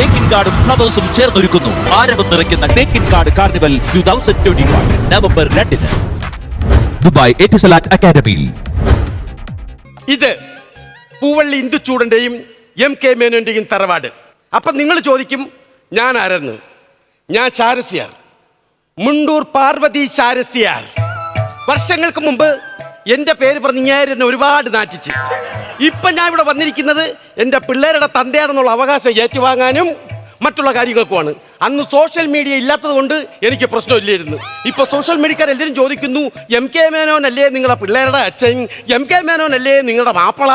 തേക്കിൻ കാർഡും ഫ്ലവേഴ്സും ചേർന്നൊരുക്കുന്നു. ആരവം നിറയ്ക്കുന്ന തേക്കിൻ card carnival two thousand twenty one November രണ്ടിന്. ദുബായ് എറ്റിസലാറ്റ് അക്കാദമിയിൽ. ഇത് പൂവള്ളി ഇന്ദുച്ചൂടന്റെയും എം കെ മേനോന്റെയും തറവാട്. അപ്പം നിങ്ങൾ ചോദിക്കും ഞാൻ ആരെന്ന് ഞാൻ ശാരസ്യാർ മുണ്ടൂർ പാർവതി ശാരസ്യാർ വർഷങ്ങൾക്ക് മുമ്പ് എന്റെ പേര് പറഞ്ഞ് ഞാൻ എന്നെ ഒരുപാട് നാറ്റിച്ച്. ഇപ്പം ഞാൻ ഇവിടെ വന്നിരിക്കുന്നത് എന്റെ പിള്ളേരുടെ തന്തയാണെന്നുള്ള അവകാശം ഏറ്റുവാങ്ങാനും മറ്റുള്ള കാര്യങ്ങൾക്കുമാണ്. അന്ന് സോഷ്യൽ മീഡിയ ഇല്ലാത്തത് കൊണ്ട് എനിക്ക് പ്രശ്നമില്ലായിരുന്നു. ഇപ്പൊ സോഷ്യൽ മീഡിയക്കാർ എല്ലാവരും ചോദിക്കുന്നു എം കെ മേനോനല്ലേ നിങ്ങളുടെ പിള്ളേരുടെ അച്ഛൻ? എം കെ മേനോനല്ലേ നിങ്ങളുടെ മാപ്പിള?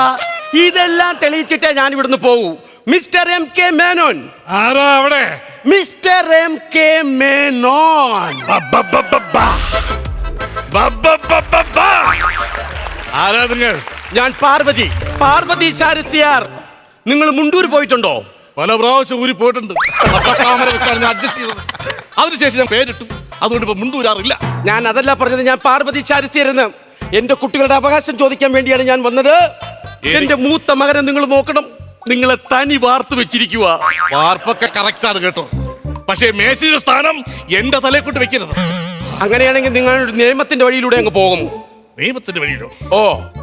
ഇതെല്ലാം തെളിയിച്ചിട്ടേ ഞാൻ ഇവിടുന്ന് പോകൂ. Mister M K Menon. ആരാ അവിടെ? Mister M K Menon. ആരാ നിങ്ങൾ ഞാൻ പാർവതി. പാർവതി ശാരസ്യാർ നിങ്ങൾ മുണ്ടൂർ പോയിട്ടുണ്ടോ? പല പ്രാവശ്യം ഊരി പോയിട്ടുണ്ട്. താമര വെച്ചാണ് ഞാൻ അഡ്ജസ്റ്റ് ചെയ്തത്. അതിനുശേഷം ഞാൻ പേരിട്ടു. അതുകൊണ്ട് ഇപ്പൊ മുണ്ടൂരാറില്ല. ഞാൻ അതല്ല പറഞ്ഞത് ഞാൻ പാർവതി ശാരസ്യരെന്ന്. എന്റെ കുട്ടികളുടെ അവകാശം ചോദിക്കാൻ വേണ്ടിയാണ് ഞാൻ വന്നത്. എന്റെ മൂത്ത മകനെ നിങ്ങൾ നോക്കണം. നിങ്ങളെ തനി വാർത്തു വെച്ചിരിക്കുക വാർപ്പൊക്കെ കറക്റ്റ് ആണ് കേട്ടോ. പക്ഷേ മേശയുടെ സ്ഥാനം എന്റെ തലയെ കൊണ്ട് വെക്കരുത്. അങ്ങനെയാണെങ്കിൽ നിങ്ങൾ നിയമത്തിന്റെ വഴിയിലൂടെ അങ്ങ് പോകും. നിയമത്തിന്റെ വഴിയിലോ? ഓ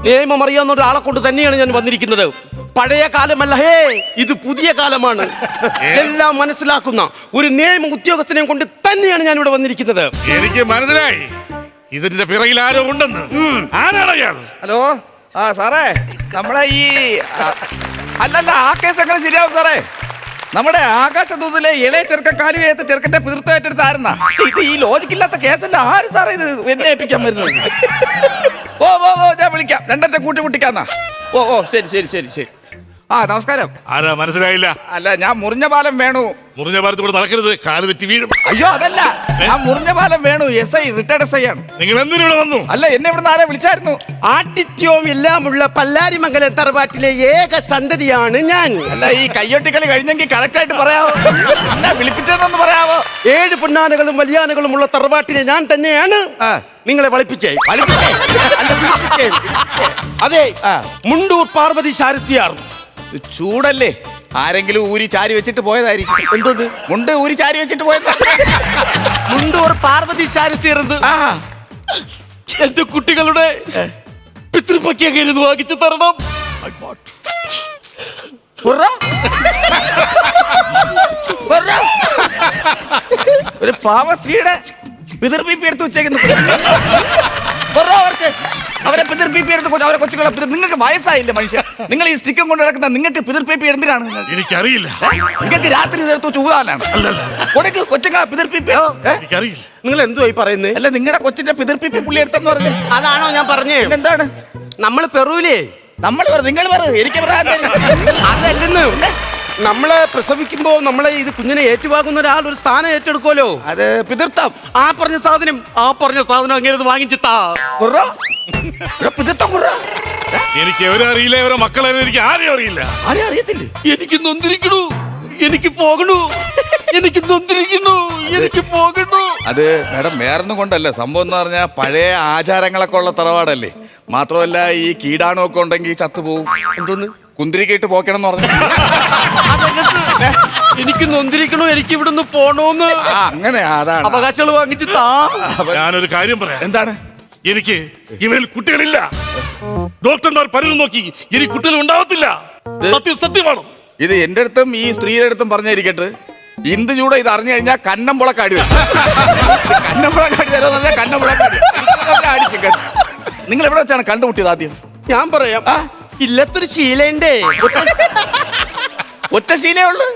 നിയമം അറിയാവുന്ന ഒരാളെ കൊണ്ട് തന്നെയാണ് ഞാൻ വന്നിരിക്കുന്നത്. പഴയ കാലമല്ല ഹേ ഇത് പുതിയ കാലമാണ്. എല്ലാം മനസ്സിലാക്കുന്ന ഒരു നിയമ ഉദ്യോഗസ്ഥനെയും കൊണ്ട് തന്നെയാണ് ഞാൻ ഇവിടെ വന്നിരിക്കുന്നത്. എനിക്ക് മനസ്സിലായി. ഇതിന്റെ പിറകിൽ ആരോ ഉണ്ടെന്ന്. ആരാണ് ഹലോ? ആ സാറേ നമ്മളെ ഈ അല്ലല്ല ആ കേസ് എങ്ങനെ ശരിയാവും സാറേ? നമ്മുടെ ആകാശദൂതിലെ ഇളയ ചെറുക്കൻ കാലുവേത്ത് ചെറുക്കന്റെ പിതൃത്വമായിട്ടെടുത്ത് ആരുന്നാ? ഇത് ഈ ലോജിക്കില്ലാത്ത കേസല്ല. ആര് സാറേ ഇത് എന്നെ ഏൽപ്പിക്കാൻ വരുന്നത്? ഓ ഓ ഓ ഞാൻ വിളിക്കാം. രണ്ടത്തെ കൂട്ടി മുട്ടിക്കാന്നാ ഓ ഓ ശരി ശരി ശരി ശരി. ആ നമസ്കാരം. ആരാ മനസ്സിലായില്ല. അല്ല ഞാൻ മുറിഞ്ഞ പാലം വേണു. മുറിഞ്ഞ ഭാരത്ത് കൂടെ നടക്കരുത്. കാൽ തെറ്റി വീഴും. അയ്യോ അതല്ല. ഞാൻ Murinja Palam Venu. S I retired S I ആണ്. നിങ്ങൾ എന്തിനിവിടെ വന്നു? അല്ല എന്നെ ഇവിടുന്ന് ആരെ വിളിച്ചായിരുന്നു? ആട്ടിത്യവും എല്ലാമുള്ള പല്ലാരിമംഗലം തറവാട്ടിലെ ഏക സന്തതിയാണ് ഞാൻ. അല്ല ഈ കയ്യൊട്ടിക്കളി കഴിഞ്ഞെങ്കിൽ കറക്റ്റ് ആയിട്ട് പറയാവോ? എന്നാ വിളിപ്പിച്ചതെന്ന് പറയാവോ? ഏഴ് പൊന്നാനകളും വലിയാനകളും ഉള്ള തറവാട്ടിലെ ഞാൻ തന്നെയാണ്. നിങ്ങളെ വളിപ്പിച്ചേ. വളിപ്പിച്ചേ. അല്ല, വിളിപ്പിച്ചേ. അതെ. മുണ്ടൂർ പാർവതി ശാരസ്യാർ. ചൂടല്ലേ? ആരെങ്കിലും ഊരി ചാരി വെച്ചിട്ട് പോയതായിരിക്കും. എന്തോന്ന് മുണ്ട് ഊരി ചാരി വെച്ചിട്ട് പോയത്. ഒരു പാർവതി ശാരസ്യർ എന്ന് ആ. എന്റെ കുട്ടികളുടെ പിതൃപക്യം ഇരുന്ന് വാങ്ങിച്ചു തരണം. ഒരു പാവ സ്ത്രീയുടെ പിതൃപ്പിപ്പി എടുത്ത് അവർക്ക്. അവരെ പിതിർപ്പിപ്പി എടുത്ത് കൊച്ചു- അവരെ കൊച്ചുകളെ പിതൃ- നിങ്ങൾക്ക് വയസ്സായില്ലേ മനുഷ്യ? നിങ്ങൾ ഈ സ്റ്റിക്കും കൊണ്ട് നടക്കുന്ന നിങ്ങൾക്ക് പിതിർപ്പിപ്പി എന്തിനാണ് എനിക്കറിയില്ല. നിങ്ങൾക്ക് രാത്രി നേരത്തെ ചൂടാലാണ് കൊടുക്ക് കൊച്ചുങ്ങളെ പിതിർപ്പിപ്പി? എനിക്കറിയില്ല. നിങ്ങൾ എന്തോ ഈ പറയുന്നത് അല്ല നിങ്ങളുടെ കൊച്ചിന്റെ പിതിർപ്പിപ്പി പുള്ളി എടുത്തെന്ന് പറഞ്ഞു. അതാണോ ഞാൻ പറഞ്ഞേ. എന്താണ് നമ്മൾ പെറൂലേ. നമ്മൾ പറ നിങ്ങൾ പറ എനിക്ക് പറയാൻ. അതല്ലെന്ന്. നമ്മളെ പ്രസവിക്കുമ്പോ നമ്മളെ ഇത് കുഞ്ഞിനെ ഏറ്റുവാങ്ങുന്ന ഒരാൾ ഒരു സ്ഥാനം ഏറ്റെടുക്കുമല്ലോ? അത് പിതൃത്വം. ആ പറഞ്ഞ സാധനം ആ പറഞ്ഞ സാധനം അങ്ങനെ വാങ്ങിച്ചിട്ടാ കുറ. പിതൃത്വം കുറ. എനിക്ക് എവരും അറിയില്ല എവരെ മക്കളെ എനിക്ക് ആരെയും അറിയില്ല. ആരെയും അറിയത്തില്ല? എനിക്ക് നൊന്തിരിക്കണു എനിക്ക് പോകണു എനിക്ക് നൊന്തിരിക്കണു എനിക്ക് പോകണു. അത് മേഡം വേറൊന്നും കൊണ്ടല്ല. സംഭവം എന്ന് പറഞ്ഞാൽ പഴയ ആചാരങ്ങളൊക്കെ ഉള്ള തറവാടല്ലേ? മാത്രമല്ല ഈ കീടാണുമൊക്കെ ഉണ്ടെങ്കിൽ ചത്തുപോകും എന്തോന്ന്? കുന്തിരിക്കിട്ട് പോക്കണം എന്ന് പറഞ്ഞു. എനിക്ക് നൊന്തിരിക്കണോ? എനിക്ക് ഇവിടുന്ന് പോണോന്ന്. ആ അങ്ങനെ അതാണ്. അവകാശങ്ങൾ വാങ്ങിച്ച് താ. ഞാനൊരു കാര്യം പറയാം. എന്താണ്? എനിക്ക് ഇവരിൽ കുട്ടികളില്ല. ഡോക്ടർമാർ പലരും നോക്കി ഇനി കുട്ടികൾ ഉണ്ടാവത്തില്ല. സത്യം സത്യമാണ്. ഇത് എന്റെ അടുത്തും ഈ സ്ത്രീയുടെ അടുത്തും പറഞ്ഞിരിക്കട്ടെ ഇന്ത് ചൂടെ ഇത് അറിഞ്ഞു കഴിഞ്ഞാൽ കന്നമ്പുളക്കാടി വരും. കന്നമ്പുളക്കാടി തരാന്ന് പറഞ്ഞാൽ കന്നമ്പുള കാടി നിങ്ങൾ എവിടെ വെച്ചാണ് കണ്ടുമുട്ടിയത് ആദ്യം? ഞാൻ പറയാം. ഇല്ലത്തൊരു ശീലണ്ടേ ഒറ്റ ശീലേ ഉള്ളു.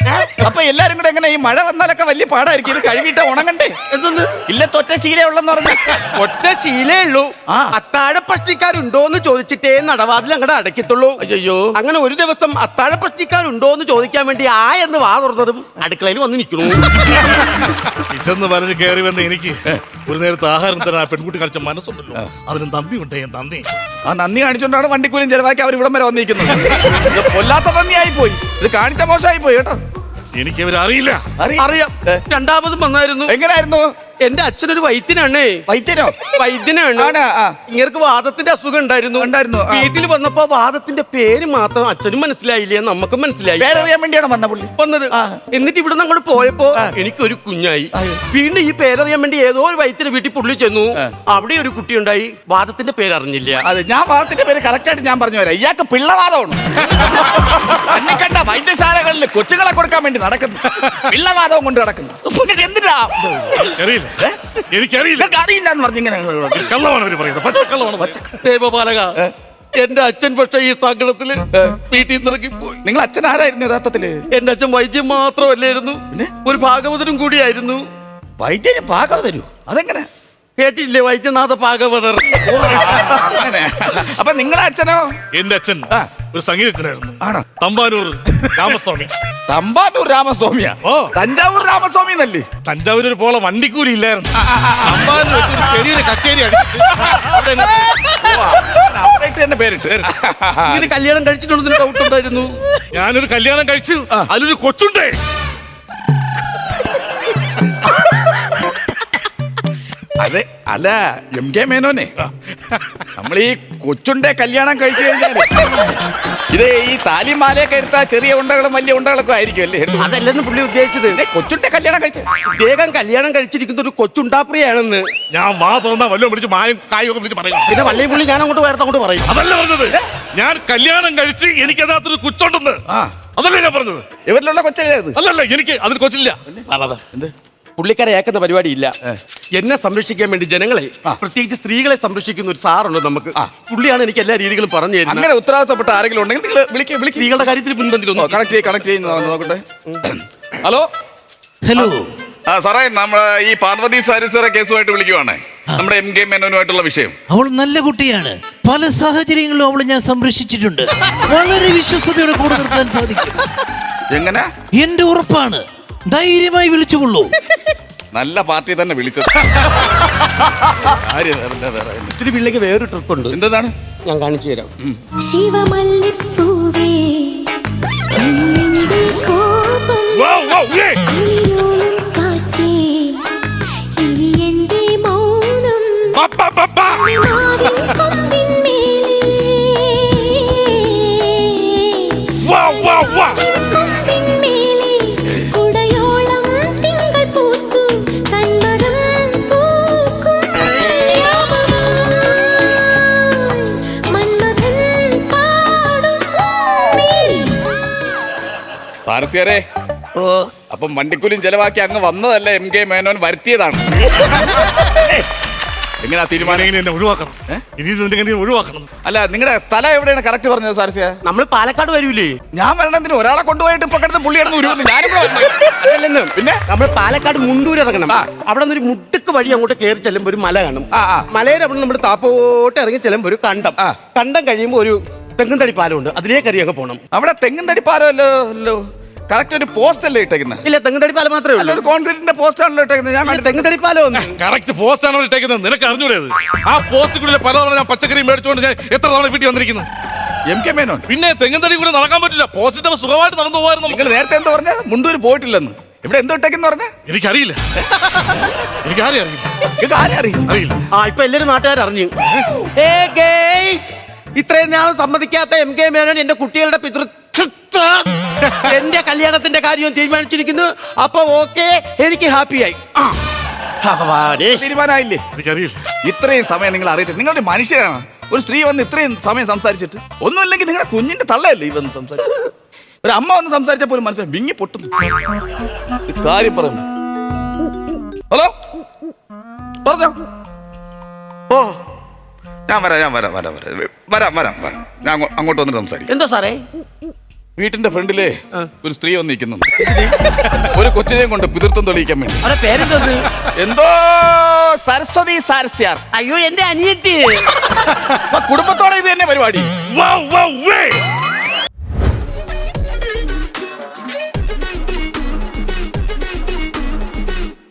അപ്പൊ എല്ലാരും കൂടെ എങ്ങനെ ഈ മഴ വന്നാലൊക്കെ വലിയ പാടായിരിക്കും. ഇത് കഴുകിയിട്ട് ഉണങ്ങണ്ടേ? എന്തൊന്ന്? ഇല്ലത്തൊറ്റ ശീലേ ഉള്ളെന്ന് പറഞ്ഞു. ഒറ്റ ശീലേ ഉള്ളൂ. ആ. അത്താഴ പഷ്ടിക്കാരുണ്ടോ എന്ന് ചോദിച്ചിട്ടേ നടവാതിൽ അങ്ങടെ അടയ്ക്കത്തുള്ളൂ. അയ്യോ അങ്ങനെ ഒരു ദിവസം അത്താഴ പഷ്ടിക്കാരുണ്ടോ എന്ന് ചോദിക്കാൻ വേണ്ടി ആ എന്ന് വാ തുറന്നതും അടുക്കളയിൽ വന്ന് നിൽക്കുന്നു. വിശന്ന് പറഞ്ഞ് കയറി വന്ന എനിക്ക് ഒരു നേരത്തെ ആഹാരം തരാൻ ആ പെൺകുട്ടി കളിച്ച മനസ്സുണ്ടല്ലോ. അതിന് നന്ദി ഉണ്ടേ നന്ദി ആ നന്ദി കാണിച്ചോണ്ടാണ് വണ്ടിക്കൂലിയും ചെലവാക്കി അവർ ഇവിടം വരെ വന്നിരിക്കുന്നത്. ഇത് കൊല്ലാത്ത നന്ദിയായി പോയി ഇത് കാണിച്ച മോശമായി പോയി കേട്ടോ. എനിക്ക് ഇവരെ അറിയില്ല അറിയാം. രണ്ടാമതും വന്നായിരുന്നു. എങ്ങനായിരുന്നു? എന്റെ അച്ഛനൊരു വൈദ്യനാണേ. വൈദ്യനോ? വൈദ്യനാണ്. ഇങ്ങനക്ക് ആ. ഇങ്ങർക്ക് വാദത്തിന്റെ അസുഖം ഉണ്ടായിരുന്നു. ഉണ്ടായിരുന്നു, വീട്ടിൽ വന്നപ്പോ വാദത്തിന്റെ പേര് മാത്രം അച്ഛനും മനസ്സിലായില്ലേ നമുക്കും മനസ്സിലായി പേരറിയാൻ വേണ്ടിയാണ് വന്ന പുള്ളി. വന്നത്. എന്നിട്ട് ഇവിടെ അങ്ങോട്ട് പോയപ്പോ എനിക്കൊരു കുഞ്ഞായി. വീണ്ടും ഈ പേരറിയാൻ വേണ്ടി ഏതോ ഒരു വൈദ്യന്റെ വീട്ടിൽ പുള്ളി ചെന്നു. അവിടെ ഒരു കുട്ടി ഉണ്ടായി. വാദത്തിന്റെ പേര് അറിഞ്ഞില്ല. അതെ ഞാൻ വാദത്തിന്റെ പേര് കറക്റ്റ് ആയിട്ട് ഞാൻ പറഞ്ഞു വരാം ഇയാൾക്ക് പിള്ളവാദമാണ്. എന്നെ കണ്ട വൈദ്യശാലകളിൽ കൊച്ചുങ്ങളെ കൊടുക്കാൻ വേണ്ടി നടക്കുന്നു. പിള്ളവാദവും കൊണ്ട് നടക്കുന്നു. എന്തിനാ? അറിയില്ല എനിക്കറിയില്ല. അറിയില്ല എന്ന് പറഞ്ഞിങ്ങനെ കള്ളമാണ് അവർ പറയുന്നത്. പച്ചക്കള്ളമാണ് പച്ച ദേവപാലക എന്റെ അച്ഛൻ പക്ഷെ ഈ സങ്കടത്തിൽ വീട്ടിൽ നിന്ന് പോയി നിങ്ങൾ അച്ഛൻ ആരായിരുന്നു യഥാർത്ഥത്തിൽ? എന്റെ അച്ഛൻ വൈദ്യം മാത്രമല്ലായിരുന്നു. പിന്നെ? ഒരു ഭാഗവതരും കൂടിയായിരുന്നു. വൈദ്യന് ഭാഗവതരു തരൂ. അതെങ്ങനെ? കേട്ടില്ലേ? വൈദ്യനാഥ ഭാഗവതർ അങ്ങനെ. അപ്പൊ നിങ്ങളുടെ അച്ഛനോ? എന്റെ അച്ഛൻ ഒരു സംഗീതജ്ഞനായിരുന്നു. ആണോ? തമ്പാനൂർ രാമസ്വാമി. തമ്പാനൂർ രാമസ്വാമിയാ. ഓ. തഞ്ചാവൂർ രാമസ്വാമി എന്നല്ലേ തഞ്ചാവൂർ ഒരു പോളെ വണ്ടിക്കൂലി ഇല്ലായിരുന്നു തമ്പാനൂർ വെച്ച് ഒരു ചെറിയൊരു കച്ചേരി അടിച്ചിട്ട് അവിടെ അങ്ങ് അവിടേക്ക് തന്നെ പേരിട്ട്. ഇതിന് കല്യാണം കഴിച്ചിട്ടുണ്ടെന്ന് ഡൗട്ട് ഉണ്ടായിരുന്നു. ഞാനൊരു കല്യാണം കഴിച്ചു. അതിലൊരു കൊച്ചുണ്ടേ. അതെ അല്ല എം കെ മേനോനെ. നമ്മൾ ഈ കൊച്ചുണ്ടെ കല്യാണം കഴിച്ചു കഴിഞ്ഞാൽ ഇത് ഈ താലിയും മാലയൊക്കെ എടുത്താൽ ചെറിയ ഉണ്ടകളും വലിയ ഉണ്ടകളൊക്കെ ആയിരിക്കും അല്ലേ? അതല്ലെന്ന് പുള്ളി ഉദ്ദേശിച്ചത്. കൊച്ചുണ്ടെ കല്യാണം കഴിച്ചു. വേഗം കല്യാണം കഴിച്ചിരിക്കുന്ന ഒരു കൊച്ചുണ്ടാപ്രിയാണെന്ന്. ഞാൻ വാ തുറന്നാ വല്ലതും വിളിച്ച് മായും കായും ഒക്കെ വിളിച്ച് പറയും. പിന്നെ വള്ളിയും പുള്ളി ഞാൻ അങ്ങോട്ട് വേർത്ത് അങ്ങോട്ട് പറയും. അതല്ല പറഞ്ഞത്. ഞാൻ കല്യാണം കഴിച്ച് എനിക്ക് അതിനകത്തൊരു കൊച്ചുണ്ടെന്ന്. ആ. അതല്ലേ ഞാൻ പറഞ്ഞത്. ഇവരിലുള്ള കൊച്ചല്ലേ അത്? അല്ലല്ല എനിക്ക് അതിന് കൊച്ചില്ല. എന്ത്? പുള്ളിക്കാരെ ഏക്കുന്ന പരിപാടിയില്ല. എന്നെ സംരക്ഷിക്കാൻ വേണ്ടി ജനങ്ങളെ പ്രത്യേകിച്ച് സ്ത്രീകളെ സംരക്ഷിക്കുന്ന ഒരു സാറുണ്ട് നമുക്ക്. പുള്ളിയാണ് എനിക്ക് എല്ലാ രീതികളും പറഞ്ഞു തരുന്നത്. അങ്ങനെ ഉത്തരവാദിത്തപ്പെട്ട ആരെങ്കിലും ഉണ്ടെങ്കിൽ നിങ്ങൾ വിളിക്കുക വിളിക്കുക സ്ത്രീകളുടെ കാര്യത്തിൽ മുൻപന്തിരുന്നു കണക്ട് ചെയ്ത് കണക്ട് ചെയ്യുന്ന നോക്കട്ടെ. ഹലോ ഹലോ ആ സാറേ നമ്മൾ ഈ പാർവതി സാരീശ്വര കേസുമായിട്ട് വിളിക്കുവാണ്. നമ്മുടെ എം കെ മേനോനുമായിട്ടുള്ള വിഷയം. അവൾ നല്ല കുട്ടിയാണ്. പല സാഹചര്യങ്ങളിലും അവളെ ഞാൻ സംരക്ഷിച്ചിട്ടുണ്ട്. വളരെ വിശ്വസതയോടെ കൂടെ നിർത്താൻ സാധിക്കും. എങ്ങനെ? എന്റെ ഉറപ്പാണ്. ധൈര്യമായി വിളിച്ചുകൊള്ളൂ. നല്ല പാർട്ടി തന്നെ വിളിച്ചത്. കാര്യം വേറെ? പിള്ളിക്ക് വേറൊരു ട്രിപ്പ് ഉണ്ട്. എന്താണ് ഞാൻ കാണിച്ചു തരാം. ശിവമല്ലിപ്പൂവേ നിന്നിന്റെ കോപം കാറ്റേ ഇനി എന്റെ മൗനം ഭാരതീയരെ അപ്പം വണ്ടിക്കൂലിയും ചെലവാക്കി അങ്ങ് വന്നതല്ല എം കെ മേനോൻ വരുത്തിയതാണ്. എങ്ങനെയാ തീരുമാനം? ഇങ്ങനെ എന്നെ ഒഴിവാക്കണം. ഇനി ഒഴിവാക്കണം. അല്ല നിങ്ങളുടെ സ്ഥലം എവിടെയാണ് കറക്റ്റ് പറഞ്ഞത് സാരസ്യ? നമ്മൾ പാലക്കാട് വരൂലേ? ഞാൻ വരണത്തിന് ഒരാളെ കൊണ്ടുപോയിട്ട് ഇപ്പൊ കിടന്ന് ഉരുവുന്നു പിന്നെ നമ്മൾ പാലക്കാട് മുണ്ടൂര് ഇറങ്ങണം അവിടെ നിന്ന് ഒരു മുട്ടുക്ക് വഴി അങ്ങോട്ട് കയറി ചെല്ലുമ്പോൾ ഒരു മല കാണും ആ, ആ. മലയുടെ അവിടെ നമ്മൾ താപ്പോട്ട് ഇറങ്ങി ചെല്ലുമ്പോൾ ഒരു കണ്ടം കണ്ടം കഴിയുമ്പോൾ ഒരു തെങ്ങുംതടി പാലമുണ്ട്. അതിലേക്ക് അറിയൊക്കെ പോകണം അവിടെ തെങ്ങും തടിപ്പാലോ അല്ലോ? അല്ലോ കറക്റ്റ് ഒരു പോസ്റ്റ് അല്ലേ ഇട്ടേക്കുന്നത് ഇല്ല തെങ്ങുംതടി പാലം മാത്രമേ അല്ല ഉള്ളൂ ഒരു കോൺക്രീറ്റിന്റെ പോസ്റ്റ് ആണല്ലോ ഇട്ടേക്കുന്നത് ഞാൻ അല്ല, കണ്ടിട്ട് തെങ്ങുംതടി പാലം ഒന്ന് കറക്റ്റ് പോസ്റ്റ് ആണോ ഇട്ടേക്കുന്നത് നിനക്ക് അറിഞ്ഞൂടേത് ആ പോസ്റ്റ് പല പലതവണ ഞാൻ പച്ചക്കറി മേടിച്ചുകൊണ്ട് ഞാൻ എത്ര തവണ വീട്ടിൽ വന്നിരിക്കുന്നു? M K Menon. പിന്നെ തെങ്ങന്തടി കൂടെ നടക്കാൻ പറ്റില്ല. പോസ്റ്റ് പോസ്റ്റിന്റെ സുഖമായിട്ട് നടന്നു പോകായിരുന്നു നിങ്ങൾ നേരത്തെ എന്താ പറഞ്ഞ? മുണ്ടൂര് പോയിട്ടില്ലെന്ന്. ഇവിടെ എന്തോ ഇട്ടേക്കെന്ന് പറഞ്ഞ? എനിക്കറിയില്ല. എനിക്ക് ആരെയും അറിയില്ല. എനിക്ക് ആരെ അറിയില്ല. അറിയില്ല. ആ ഇപ്പൊ എല്ലാരും നാട്ടുകാർ അറിഞ്ഞു ഏ ഗേയ്സ് ഇത്രയും നാൾ സമ്മതിക്കാത്ത എം കെ മേനോൻ എന്റെ കുട്ടികളുടെ പിതൃ എന്റെ കല്യാണത്തിന്റെ കാര്യം തീരുമാനിച്ചിരിക്കുന്നു. അപ്പൊ ഓക്കെ എനിക്ക് ഹാപ്പിയായി. തീരുമാനമായില്ലേ? എനിക്കറിയില്ല. ഇത്രയും സമയം നിങ്ങൾ അറിയത്തില്ല. നിങ്ങളുടെ മനുഷ്യരാണ്. ഒരു സ്ത്രീ വന്ന് ഇത്രയും സമയം സംസാരിച്ചിട്ട് ഒന്നുമില്ലെങ്കിൽ നിങ്ങളുടെ കുഞ്ഞിന്റെ തള്ളയല്ലേ ഈ വന്ന് സംസാരിച്ചു ഒരു അമ്മ വന്ന് സംസാരിച്ച പോലും മനസ്സിലായി വിങ്ങി പൊട്ടുന്നു. കാര്യം പറഞ്ഞു ഹലോ? പറഞ്ഞോ. ഓ. ഞാൻ വരാം ഞാൻ വരാം വരാം വരാം. വരാം വരാം വരാം. ഞാൻ അങ്ങോ- അങ്ങോട്ട് വന്നിട്ട് സംസാരിക്കാം. എന്താ സാറേ? വീട്ടിന്റെ ഫ്രണ്ടിലെ ഒരു സ്ത്രീ വന്ന് നിൽക്കുന്നുണ്ട് ഒരു കൊച്ചിനെയും കൊണ്ട് പിതൃത്വം തെളിയിക്കാൻ വേണ്ടി. പേരെന്തത് എന്തോ? സരസ്വതി സാരസ്യാർ. അയ്യോ എന്റെ അനിയത്തി. അപ്പൊ കുടുംബത്തോടെ ഇത് തന്നെ പരിപാടി. വാ, വാ, ഉവ്വേ.